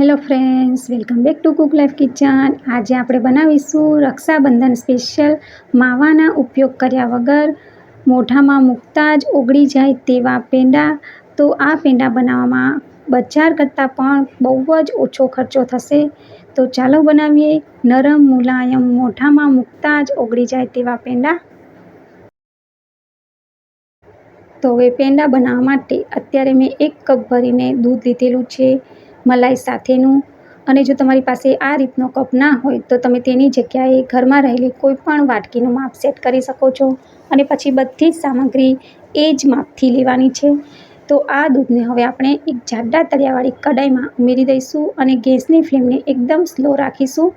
Hello friends welcome back to cook life kitchen આજે આપણે બનાવીશું રક્ષાબંધન સ્પેશિયલ માવાના ઉપયોગ કર્યા વગર મોઢામાં મૂકતા જ ઓગળી જાય તેવા પેંડા. તો આ પેંડા બનાવવામાં બજાર કરતાં પણ બહુ જ ઓછો ખર્ચો થશે. તો ચાલો બનાવીએ. નરમ મુલાયમ મોઢામાં મૂકતા જ ઓગળી જાય તેવા પેંડા. તો હવે પેંડા બનાવવા માટે અત્યારે મેં એક કપ ભરીને દૂધ લીધેલું છે. મલાઈ સાથેનું. અને જો તમારી પાસે આ રીતનો કપ ના હોય, તો તમે તેની જગ્યાએ ઘરમાં રહેલી કોઈ પણ વાટકીનું માપ સેટ કરી શકો છો. અને પછી બધી જ સામગ્રી એ જ માપથી લેવાની છે. તો આ દૂધને હવે આપણે એક જાડા તળિયાવાળી કડાઈમાં ઉમેરી દઈશું અને ગેસની ફ્લેમને એકદમ સ્લો રાખીશું.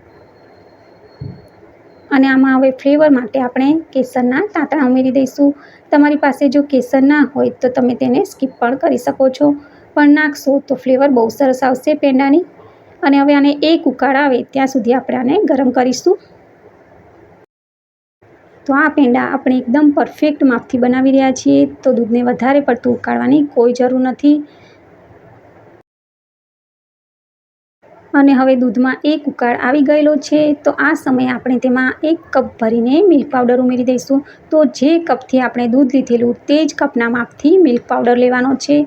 અને આમાં હવે ફ્લેવર માટે આપણે કેસરના તાંતણા ઉમેરી દઈશું. તમારી પાસે જો કેસર ના હોય, તો તમે તેને સ્કીપ પણ કરી શકો છો. પણ નાખશો તો ફ્લેવર બહુ સરસ આવશે પેંડાની. અને હવે આને એક ઉકાળ આવે ત્યાં સુધી આપણે આને ગરમ કરીશું. તો આ પેંડા આપણે એકદમ પરફેક્ટ માપથી બનાવી રહ્યા છીએ. તો દૂધને વધારે પડતું ઉકાળવાની કોઈ જરૂર નથી. અને હવે દૂધમાં એક ઉકાળ આવી ગયેલો છે. તો આ સમયે આપણે તેમાં એક કપ ભરીને મિલ્ક પાવડર ઉમેરી દઈશું. તો જે કપથી આપણે દૂધ લીધેલું તે જ કપના માપથી મિલ્ક પાવડર લેવાનો છે.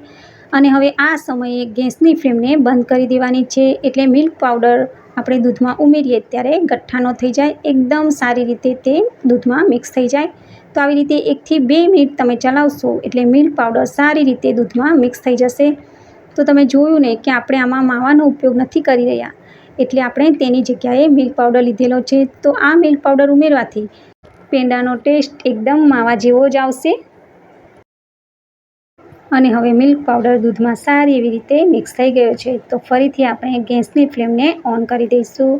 અને હવે આ સમયે ગેસની ફ્લેમને બંધ કરી દેવાની છે એટલે મિલ્ક પાવડર આપણે દૂધમાં ઉમેરીએ ત્યારે ગઠ્ઠાનો થઈ જાય, એકદમ સારી રીતે તે દૂધમાં મિક્સ થઈ જાય. તો આવી રીતે એકથી બે મિનિટ તમે ચલાવશો એટલે મિલ્ક પાવડર સારી રીતે દૂધમાં મિક્સ થઈ જશે. તો તમે જોયું ને કે આપણે આમાં માવાનો ઉપયોગ નથી કરી રહ્યા, એટલે આપણે તેની જગ્યાએ મિલ્ક પાવડર લીધેલો છે. તો આ મિલ્ક પાવડર ઉમેરવાથી પેંડાનો ટેસ્ટ એકદમ માવા જેવો જ આવશે. અને હવે મિલ્ક પાવડર દૂધમાં સારી એવી રીતે મિક્સ થઈ ગયો છે. તો ફરીથી આપણે ગેસની ફ્લેમને ઓન કરી દઈશું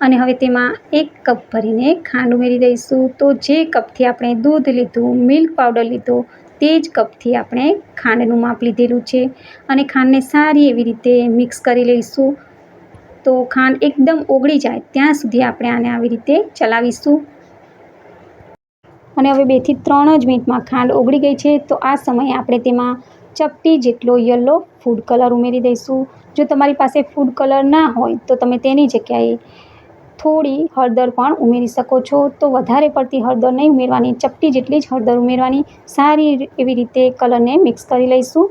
અને હવે તેમાં એક કપ ભરીને ખાંડ ઉમેરી દઈશું. તો જે કપથી આપણે દૂધ લીધું, મિલ્ક પાવડર લીધો, તે જ કપથી આપણે ખાંડનું માપ લીધેલું છે અને ખાંડને સારી એવી રીતે મિક્સ કરી લઈશું. તો ખાંડ એકદમ ઓગળી જાય ત્યાં સુધી આપણે આને આવી રીતે ચલાવીશું. અને હવે બેથી ત્રણ જ મિનિટમાં ખાંડ ઓગળી ગઈ છે. તો આ સમયે આપણે તેમાં ચપટી જેટલો યલો ફૂડ કલર ઉમેરી દઈશું. જો તમારી પાસે ફૂડ કલર ના હોય, તો તમે તેની જગ્યાએ થોડી હળદર પણ ઉમેરી શકો છો. તો વધારે પડતી હળદર નહીં ઉમેરવાની, ચપટી જેટલી જ હળદર ઉમેરવાની. સારી એવી રીતે કલરને મિક્સ કરી લઈશું.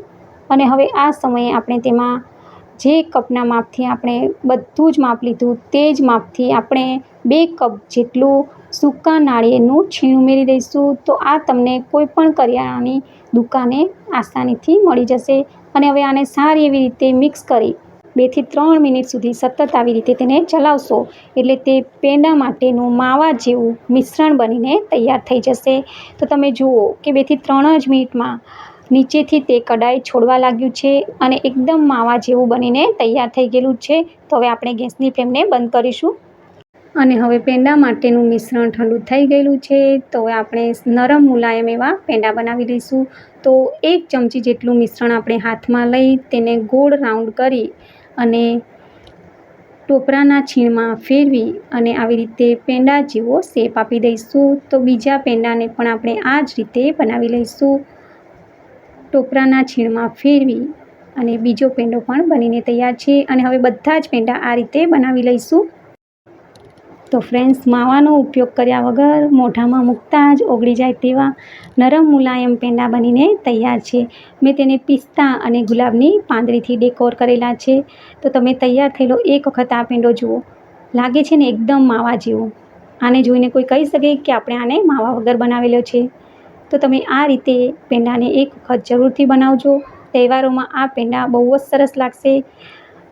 અને હવે આ સમયે આપણે તેમાં જે કપના માપથી આપણે બધું જ માપ લીધું, તે જ માપથી આપણે બે કપ જેટલું સૂકા નાળિયેરનું છીણ ઉમેરી દઈશું, તો આ તમને કોઈપણ કરિયાણાની દુકાને આસાનીથી મળી જશે. અને હવે આને સારી એવી રીતે મિક્સ કરી બેથી ત્રણ મિનિટ સુધી સતત આવી રીતે તેને ચલાવશો, એટલે તે પેંડા માટેનું માવા જેવું મિશ્રણ બનીને તૈયાર થઈ જશે. તો તમે જુઓ કે બેથી ત્રણ જ મિનિટમાં નીચેથી તે કડાઈ છોડવા લાગ્યું છે અને એકદમ માવા જેવું બનીને તૈયાર થઈ ગયેલું છે. તો હવે આપણે ગેસની ફ્લેમને બંધ કરીશું. અને હવે પેંડા માટેનું મિશ્રણ ઠંડુ થઈ ગયેલું છે. તો હવે આપણે નરમ મુલાયમ એવા પેંડા બનાવી લઈશું તો એક ચમચી જેટલું મિશ્રણ આપણે હાથમાં લઈ તેને ગોળ રાઉન્ડ કરી અને ટોપરાના છીણમાં ફેરવી અને આવી રીતે પેંડા જેવો શેપ આપી દઈશું. તો બીજા પેંડાને પણ આપણે આ જ રીતે બનાવી લઈશું. ટોપરાના છીણમાં ફેરવી અને બીજો પેંડો પણ બનીને તૈયાર છે અને હવે બધા જ પેંડા આ રીતે બનાવી લઈશું. તો ફ્રેન્ડ્સ માવાનો ઉપયોગ કર્યા વગર મોઢામાં મૂકતા જ ઓગળી જાય તેવા નરમ મુલાયમ પેંડા બનીને તૈયાર છે. મેં તેને પિસ્તા અને ગુલાબની પાંદડીથી ડેકોર કરેલા છે. તો તમે તૈયાર થયેલો એક વખત આ પેંડો જુઓ. લાગે છે ને એકદમ માવા જેવો. આને જોઈને કોઈ કહી શકે કે આપણે આને માવા વગર બનાવેલો છે. તો તમે આ રીતે પેંડાને એક વખત જરૂરથી બનાવજો. તહેવારોમાં આ પેંડા બહુ જ સરસ લાગશે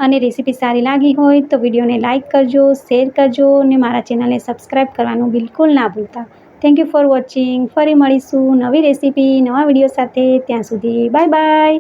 અને રેસીપી સારી લાગી હોય તો વિડીયોને લાઇક કરજો, શેર કરજો અને મારા ચેનલને સબસ્ક્રાઈબ કરવાનું બિલકુલ ના ભૂલતા. થેન્ક યુ ફોર વોચિંગ ફરી મળીશું નવી રેસીપી, નવા વીડિયો સાથે. ત્યાં સુધી બાય બાય